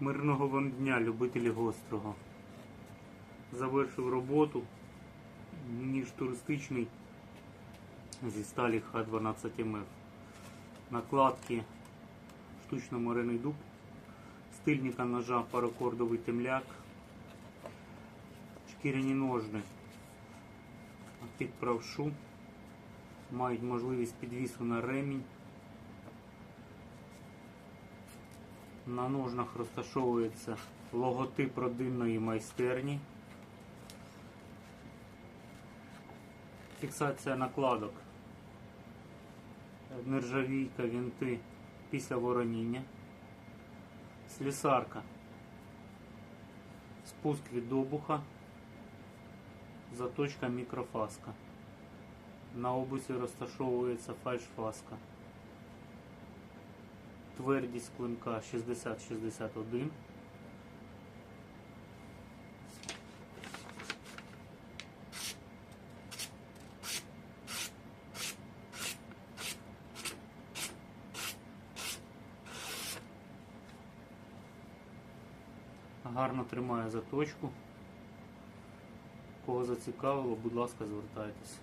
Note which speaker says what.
Speaker 1: Мирного вам дня, любителі гострого. Завершив роботу. Ніж туристичний зі сталі Х12МФ. Накладки штучно морений дуб, стильника ножа паракордовий темляк, шкіряні ножни під правшу, мають можливість підвісу на ремінь. На ножнах розташовується логотип родинної майстерні. Фіксація накладок. Нержавійка, вінти після вороніння. Слісарка. Спуск від обуха. Заточка мікрофаска. На обусі розташовується фальшфаска. Твердість клинка 60-61. Гарно тримає заточку. Кого зацікавило, будь ласка, звертайтеся.